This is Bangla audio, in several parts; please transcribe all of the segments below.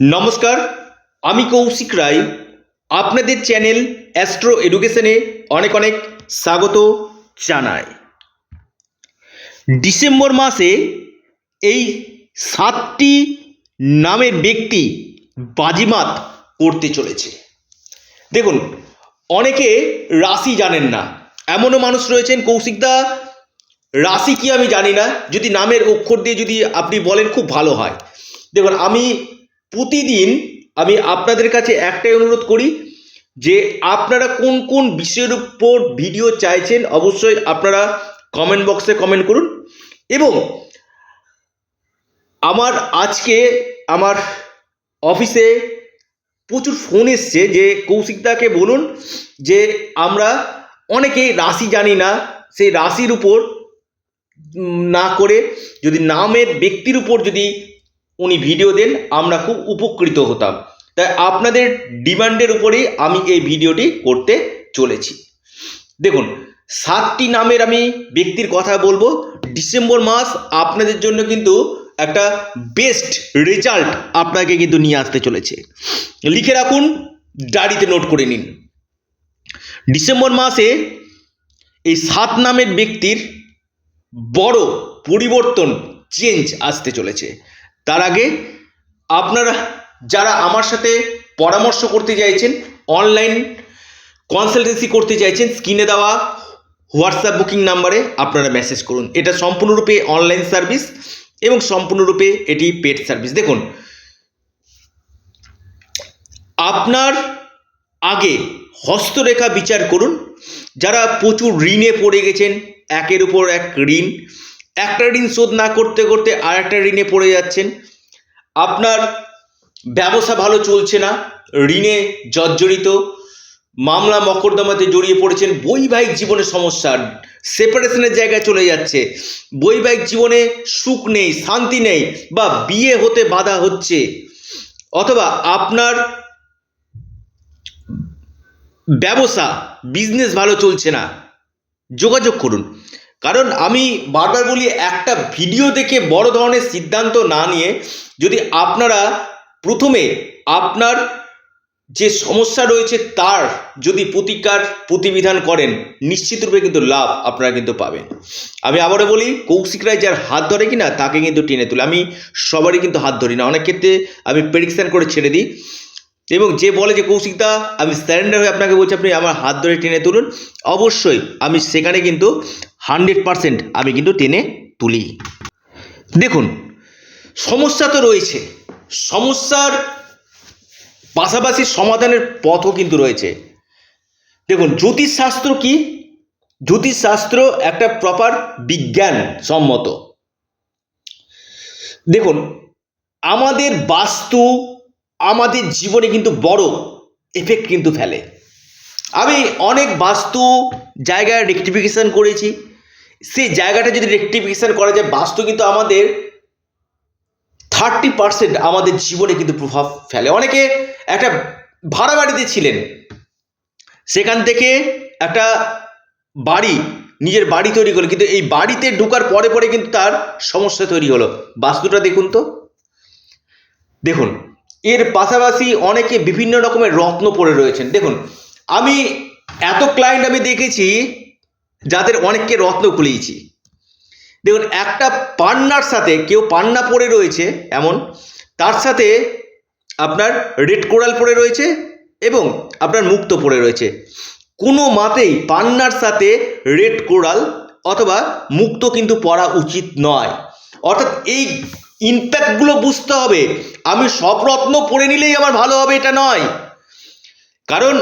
নমস্কার, আমি কৌশিক রায়। আপনাদের চ্যানেল অ্যাস্ট্রো এডুকেশনে অনেক অনেক স্বাগত জানাই। ডিসেম্বর মাসে এই সাতটি নামের ব্যক্তি বাজিমাত করতে চলেছে। দেখুন, অনেকে রাশি জানেন না। এমনও মানুষ রয়েছেন কৌশিকদা রাশি কি আমি জানি না। যদি নামের অক্ষর দিয়ে যদি আপনি বলেন, খুব ভালো হয়। দেখুন, আমি প্রতিদিন আমি আপনাদের কাছে একটাই অনুরোধ করি যে আপনারা কোন কোন বিষয়ের উপর ভিডিও চাইছেন অবশ্যই আপনারা কমেন্ট বক্সে কমেন্ট করুন। এবং আমার আজকে আমার অফিসে প্রচুর ফোন এসছে যে কৌশিকদাকে বলুন যে আমরা অনেকেই রাশি জানি না, সেই রাশির উপর না করে যদি নামের ব্যক্তির উপর যদি উনি ভিডিও দেন, আমরা খুব উপকৃত হতাম। তাই আপনাদের ডিমান্ডের উপরেই আমি এই ভিডিওটি করতে চলেছি। দেখুন, সাতটি নামের আমি ব্যক্তির কথা বলব। ডিসেম্বর মাস আপনাদের জন্য কিন্তু একটা বেস্ট রেজাল্ট আপনাকে কিন্তু নিয়ে আসতে চলেছে। লিখে রাখুন, ডায়েরিতে নোট করে নিন। ডিসেম্বর মাসে এই সাত নামের ব্যক্তির বড় পরিবর্তন চেঞ্জ আসতে চলেছে। তার আগে আপনারা যারা আমার সাথে পরামর্শ করতে চাইছেন অনলাইন কনসালটেন্সি করতে চাইছেন স্ক্রিনে দেওয়া হোয়াটসঅ্যাপ বুকিং নাম্বারে আপনারা মেসেজ করুন। এটা সম্পূর্ণরূপে অনলাইন সার্ভিস এবং সম্পূর্ণরূপে এটি পেড সার্ভিস দেখুন, আপনার আগে হস্তরেখা বিচার করুন। যারা প্রচুর ঋণে পড়ে গেছেন, একের উপর এক ঋণ একটা ঋণ শোধ না করতে করতে আর একটা ঋণে পড়ে যাচ্ছেন। আপনার ব্যবসা ভালো চলছে না, ঋণে জর্জরিত, মামলা মকদ্দমাতে জড়িয়ে পড়েছেন, বৈবাহিক জীবনে সমস্যা সেপারেশনের জায়গায় চলে যাচ্ছে, বৈবাহিক জীবনে সুখ নেই, শান্তি নেই, বা বিয়ে হতে বাধা হচ্ছে, অথবা আপনার ব্যবসা বিজনেস ভালো চলছে না। যোগাযোগ করুন। কারণ আমি বারবার বলি, একটা ভিডিও দেখে বড় ধরনের সিদ্ধান্ত না নিয়ে যদি আপনারা প্রথমে আপনার যে সমস্যা রয়েছে তার যদি প্রতিকার, প্রতিবিধান করেন নিশ্চিতরূপে কিন্তু লাভ আপনারা কিন্তু পাবেন। আমি আবারও বলি, কৌশিক রায় যার হাত ধরে কিনা তাকে কিন্তু টেনে তুলে। আমি সবারই কিন্তু হাত ধরি না। অনেক ক্ষেত্রে আমি প্রেডিকশান করে ছেড়ে দিই। এবং যে বলে যে কৌশিকদা আমি স্যারেন্ডার হয়ে আপনাকে বলছি, আপনি আমার হাত ধরে টেনে তুলুন। অবশ্যই আমি সেখানে কিন্তু হান্ড্রেড পারসেন্ট আমি কিন্তু টেনে তুলি। দেখুন, সমস্যা তো রয়েছে। সমস্যার পাশাপাশি সমাধানের পথও কিন্তু রয়েছে। দেখুন, জ্যোতিষশাস্ত্র কি? জ্যোতিষশাস্ত্র একটা প্রপার বিজ্ঞান সম্মত। দেখুন, আমাদের বাস্তু আমাদের জীবনে কিন্তু বড় এফেক্ট কিন্তু ফেলে। আমি অনেক বাস্তু জায়গায় রেকটিফিকেশান করেছি। সেই জায়গাটা যদি রেকটিফিকেশান করা যায়, বাস্তু কিন্তু আমাদের থার্টি পার্সেন্ট আমাদের জীবনে কিন্তু প্রভাব ফেলে। অনেকে একটা ভাড়া বাড়িতে ছিলেন। সেখান থেকে একটা বাড়ি, নিজের বাড়ি তৈরি করল কিন্তু এই বাড়িতে ঢোকার পরে পরে কিন্তু তার সমস্যা তৈরি হলো। বাস্তুটা দেখুন তো। দেখুন এর পাশাপাশি অনেকে বিভিন্ন রকমের রত্ন পড়ে রয়েছেন। দেখুন, আমি এত ক্লায়েন্ট আমি দেখেছি যাদের অনেককে রত্ন খুলিয়েছি। দেখুন, একটা পান্নার সাথে কেউ পান্না পড়ে রয়েছে, এমন, তার সাথে আপনার রেড কোরাল পড়ে রয়েছে এবং আপনার মুক্ত পড়ে রয়েছে। কোনো মাতেই পান্নার সাথে রেড কোরাল অথবা মুক্ত কিন্তু পড়া উচিত নয়। অর্থাৎ এই ইম্প্যাক্টগুলো বুঝতে হবে। আমি সব রত্ন পড়ে নিলেই আমার ভালো হবে, এটা নয়। কারণ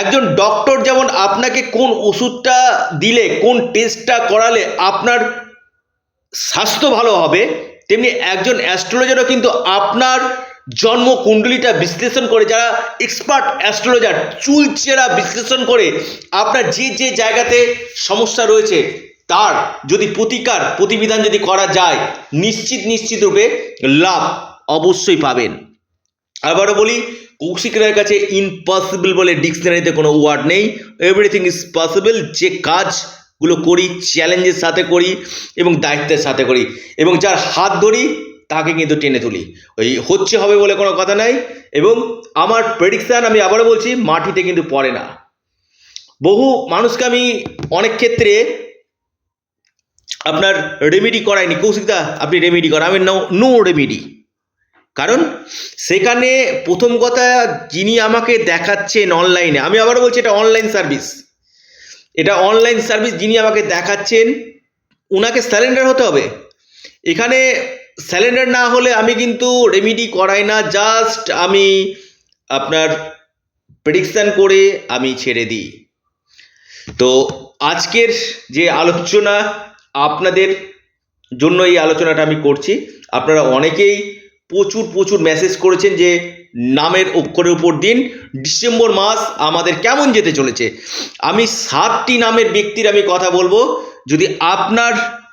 একজন ডক্টর যেমন আপনাকে কোন ওষুধটা দিলে, কোন টেস্টটা করালে আপনার স্বাস্থ্য ভালো হবে, তেমনি একজন অ্যাস্ট্রোলজারও কিন্তু আপনার জন্ম কুণ্ডলিটা বিশ্লেষণ করে, যারা এক্সপার্ট অ্যাস্ট্রোলজার চুলচেরা বিশ্লেষণ করে, আপনার যে যে জায়গাতে সমস্যা রয়েছে তার যদি প্রতিকার, প্রতিবিধান যদি করা যায়, নিশ্চিত নিশ্চিত রূপে লাভ অবশ্যই পাবেন। আবারও বলি, কৌশিক রায়ের কাছে ইম্পসিবল বলে ডিকশনারিতে কোনো ওয়ার্ড নেই। এভরিথিং ইজ পসিবল যে কাজগুলো করি চ্যালেঞ্জের সাথে করি এবং দায়িত্বের সাথে করি। এবং যার হাত ধরি, তাকে কিন্তু টেনে তুলি। ওই হচ্ছে, হবে বলে কোনো কথা নাই। এবং আমার প্রেডিকশান আমি আবারও বলছি, মাটিতে কিন্তু পড়ে না। বহু মানুষকে আমি অনেক ক্ষেত্রে আপনার রেমেডি করায়নি। কৌশিকদা আপনি রেমেডি করা আমি নো নো রেমেডি কারণ সেখানে প্রথম কথা যিনি আমাকে দেখাচ্ছেন অনলাইনে আমি আবার বলছি, এটা অনলাইন সার্ভিস এটা অনলাইন সার্ভিস যিনি আমাকে দেখাচ্ছেন ওনাকে স্যালেন্ডার হতে হবে। এখানে স্যালেন্ডার না হলে আমি কিন্তু রেমিডি করাই না জাস্ট আমি আপনার প্রেডিকশান করে আমি ছেড়ে দিই। তো আজকের যে আলোচনা আপনাদের জন্য এই আলোচনাটা আমি করছি। আপনারা অনেকেই প্রচুর প্রচুর মেসেজ করেছেন যে নামের অক্ষরের উপর দিন। ডিসেম্বর মাস আমাদের কেমন যেতে চলেছে? আমি সাতটি নামের ব্যক্তির আমি কথা বলব। যদি আপনার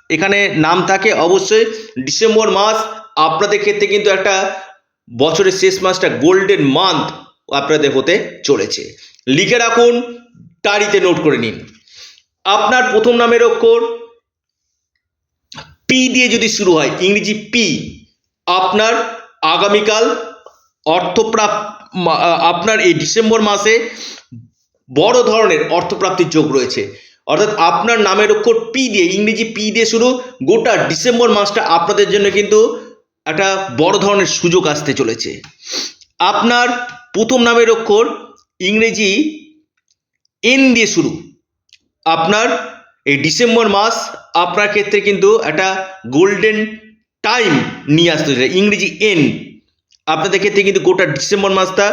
এখানে নাম থাকে, অবশ্যই ডিসেম্বর মাস আপনাদের ক্ষেত্রে কিন্তু একটা বছরের শেষ মাসটা গোল্ডেন মান্থ আপনাদের হতে চলেছে। লিখে রাখুন তারিতে নোট করে নিন। আপনার প্রথম নামের অক্ষর পি দিয়ে যদি শুরু হয়, ইংরেজি পি আপনার আগামীকাল অর্থপ্রাপ আপনার এই ডিসেম্বর মাসে বড় ধরনের অর্থপ্রাপ্তির যোগ রয়েছে। অর্থাৎ আপনার নামের অক্ষর পি দিয়ে, ইংরেজি পি দিয়ে শুরু, গোটা ডিসেম্বর মাসটা আপনাদের জন্য কিন্তু একটা বড় ধরনের সুযোগ আসতে চলেছে। আপনার প্রথম নামের অক্ষর ইংরেজি এন দিয়ে শুরু। আপনার এই ডিসেম্বর মাস আপনার ক্ষেত্রে কিন্তু একটা গোল্ডেন টাইম নিয়ে আসতে চলেছে ইংরেজি এন আপনাদের ক্ষেত্রে কিন্তু গোটা ডিসেম্বর মাসটা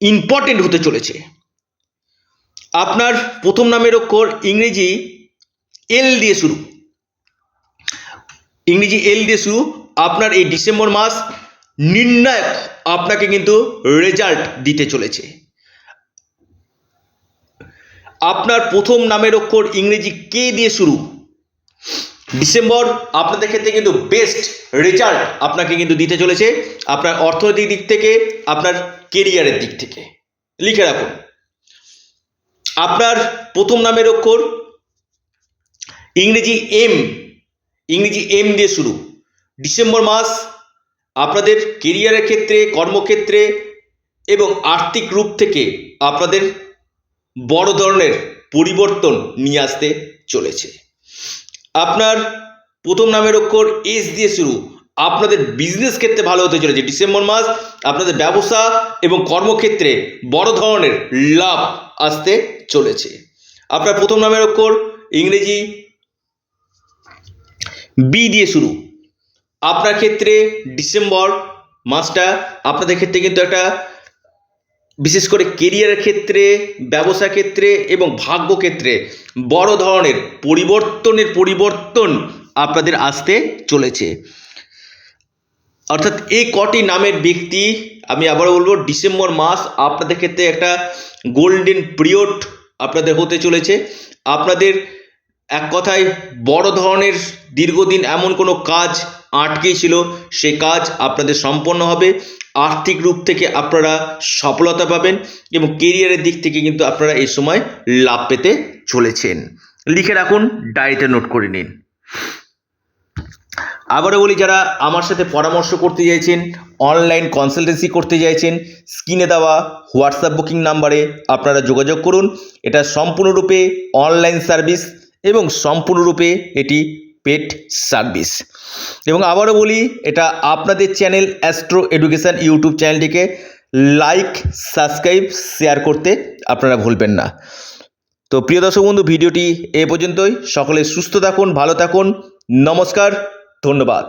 ইম্পর্টেন্ট হতে চলেছে। আপনার প্রথম নামের অক্ষর ইংরেজি এল দিয়ে শুরু। ইংরেজি এল দিয়ে শুরু, আপনার এই ডিসেম্বর মাস নির্ণায়ক আপনাকে কিন্তু রেজাল্ট দিতে চলেছে। আপনার প্রথম নামের অক্ষর ইংরেজি কে দিয়ে শুরু? ডিসেম্বর আপনাদের ক্ষেত্রে কিন্তু বেস্ট রেজাল্ট আপনাকে কিন্তু দিতে চলেছে। আপনার অর্থনৈতিক দিক থেকে, আপনার কেরিয়ারের দিক থেকে। লিখে রাখুন। আপনার প্রথম নামের অক্ষর ইংরেজি এম ইংরেজি এম দিয়ে শুরু। ডিসেম্বর মাস আপনাদের কেরিয়ারের ক্ষেত্রে, কর্মক্ষেত্রে এবং আর্থিক রূপ থেকে আপনাদের বড় ধরনের পরিবর্তন নিয়ে আসতে চলেছে। আপনার প্রথম নামের অক্ষর এস দিয়ে শুরু। আপনাদের বিজনেস ক্ষেত্রে ভালো হতে চলেছে। ডিসেম্বর মাস আপনাদের ব্যবসা এবং কর্মক্ষেত্রে বড় ধরনের লাভ আসতে চলেছে। আপনার প্রথম নামের অক্ষর ইংরেজি। বি দিয়ে শুরু। আপনার ক্ষেত্রে ডিসেম্বর মাসটা আপনাদের ক্ষেত্রে কিন্তু একটা বিশেষ করে কেরিয়ারের ক্ষেত্রে ব্যবসা ক্ষেত্রে এবং ভাগ্য ক্ষেত্রে বড় ধরনের পরিবর্তনের পরিবর্তন আপনাদের আসতে চলেছে। অর্থাৎ এই কটি নামের ব্যক্তি, আমি আবার বলব, ডিসেম্বর মাস আপনাদের ক্ষেত্রে একটা গোল্ডেন পিরিয়ড আপনাদের হতে চলেছে। আপনাদের এক কথায় বড় ধরনের দীর্ঘদিন এমন কোনো কাজ আটকেই ছিল, সে কাজ আপনাদের সম্পন্ন হবে। আর্থিক রূপ থেকে আপনারা সফলতা পাবেন এবং কেরিয়ারের দিক থেকে কিন্তু আপনারা এই সময় লাভ পেতে চলেছেন। লিখে রাখুন ডায়েরিতে নোট করে নিন। আবারও বলি, যারা আমার সাথে পরামর্শ করতে চাইছেন অনলাইন কনসালটেন্সি করতে চাইছেন স্ক্রিনে দেওয়া হোয়াটসঅ্যাপ বুকিং নাম্বারে আপনারা যোগাযোগ করুন। এটা সম্পূর্ণরূপে অনলাইন সার্ভিস এবং সম্পূর্ণরূপে এটি পেড সার্ভিস। এবং আবারও বলি, এটা আপনাদের চ্যানেল অ্যাস্ট্রো এডুকেশান ইউটিউব চ্যানেলটিকে লাইক, সাবস্ক্রাইব, শেয়ার করতে আপনারা ভুলবেন না। তো প্রিয় দর্শক বন্ধু, ভিডিওটি এ পর্যন্তই। সকলে সুস্থ থাকুন, ভালো থাকুন। নমস্কার, ধন্যবাদ।